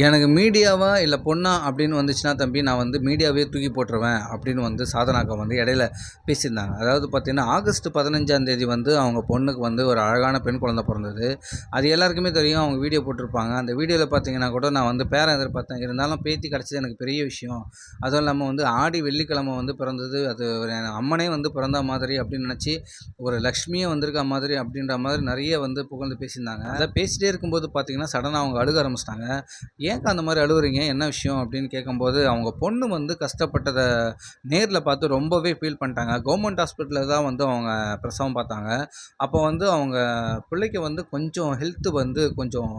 எனக்கு மீடியாவா இல்லை பொண்ணா அப்படின்னு வந்துச்சுன்னா தம்பி நான் வந்து மீடியாவே தூக்கி போட்டுருவேன் அப்படின்னு வந்து சாதனாக்கா வந்து இடையில பேசியிருந்தாங்க. அதாவது பார்த்தீங்கன்னா ஆகஸ்ட் பதினஞ்சாம் தேதி வந்து அவங்க பொண்ணுக்கு வந்து ஒரு அழகான பெண் குழந்தை பிறந்தது. அது எல்லாருக்குமே தெரியும் அவங்க வீடியோ போட்டிருப்பாங்க. அந்த வீடியோவில் பார்த்தீங்கன்னா கூட நான் வந்து பேரன் எதிர்பார்த்தேன். இருந்தாலும் பேத்தி கிடச்சது எனக்கு பெரிய விஷயம். அதுவும் இல்லாமல் வந்து ஆடி வெள்ளிக்கிழமை வந்து பிறந்தது. அது அம்மனே வந்து பிறந்த மாதிரி அப்படின்னு நினச்சி ஒரு லக்ஷ்மியே வந்திருக்க மாதிரி அப்படின்ற மாதிரி நிறைய வந்து புகழ்ந்து பேசியிருந்தாங்க. அதை பேசிகிட்டே இருக்கும்போது பார்த்தீங்கன்னா சடனாக அவங்க அழுக ஆரம்பிச்சிட்டாங்க. ஏன்க்கா அந்த மாதிரி அழுவுறீங்க? என்ன விஷயம்? அப்படின்னு கேட்கும்போது அவங்க பொண்ணு வந்து கஷ்டப்பட்டதை நேரில் பார்த்து ரொம்பவே ஃபீல் பண்ணிட்டாங்க. கவர்மெண்ட் ஹாஸ்பிட்டலில் தான் வந்து அவங்க பிரசவம் பார்த்தாங்க. அப்போ வந்து அவங்க பிள்ளைக்கு வந்து கொஞ்சம் ஹெல்த்து வந்து கொஞ்சம்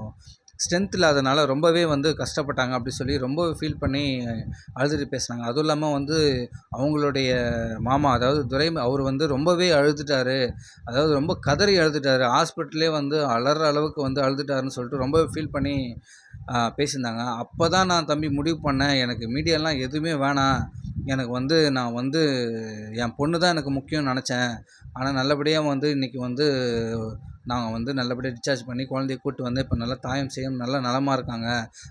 ஸ்ட்ரென்த் இல்லாதனால ரொம்பவே வந்து கஷ்டப்பட்டாங்க அப்படி சொல்லி ரொம்ப ஃபீல் பண்ணி அழுதுட்டு பேசுனாங்க. அதுவும் இல்லாமல் வந்து அவங்களுடைய மாமா அதாவது துரை அவர் வந்து ரொம்பவே அழுதுட்டாரு. அதாவது ரொம்ப கதறி அழுதுட்டாரு. ஹாஸ்பிட்டல்லே வந்து அலற அளவுக்கு வந்து அழுதுட்டாருன்னு சொல்லிட்டு ரொம்ப ஃபீல் பண்ணி பேசியிருந்தாங்க. அப்போ தான் நான் தம்பி முடிவு பண்ணேன். எனக்கு மீடியாலாம் எதுவுமே வேணாம். எனக்கு வந்து நான் வந்து என் பொண்ணு தான் எனக்கு முக்கியம்னு நினச்சேன். ஆனால் நல்லபடியாக வந்து இன்றைக்கி வந்து நாங்கள் வந்து நல்லபடியாக டிஸ்சார்ஜ் பண்ணி குழந்தைய கூப்பிட்டு வந்து இப்போ நல்லா தாயம் செய்யும் நல்ல நலமாக இருக்காங்க.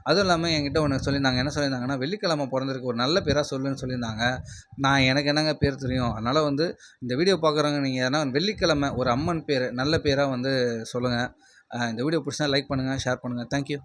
அதுவும் இல்லாமல் என்கிட்ட ஒன்று சொல்லியிருந்தாங்க. என்ன சொல்லியிருந்தாங்கன்னா வெள்ளிக்கிழமை பிறந்திருக்கு ஒரு நல்ல பேராக சொல்லுன்னு சொல்லியிருந்தாங்க. நான் எனக்கு என்னங்க பேர் தெரியும்? அதனால் வந்து இந்த வீடியோ பார்க்குறவங்க நீங்கள் ஏன்னா வெள்ளிக்கிழமை ஒரு அம்மன் பேர் நல்ல பேராக வந்து சொல்லுங்கள் இந்த வீடியோ பிடிச்சா லைக் பண்ணுங்கள் ஷேர் பண்ணுங்கள் தேங்க்யூ